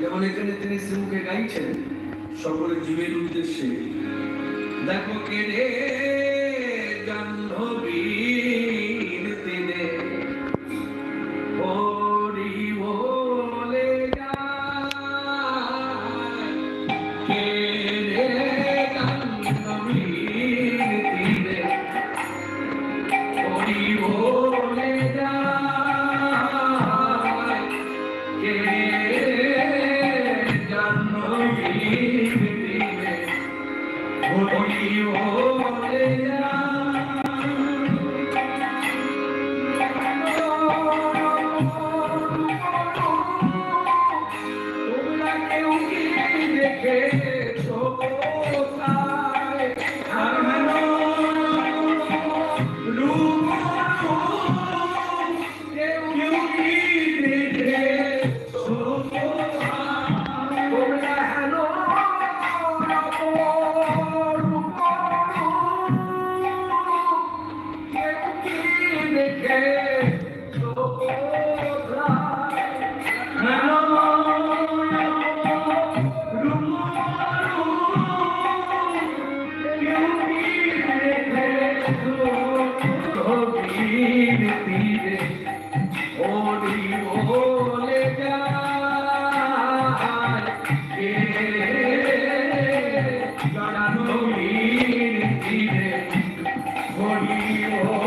যেমন এখানে তিনি শ্রীমুখে গাইছেন সকলের জীবের উদ্দেশ্যে। দেখো কে রে আমার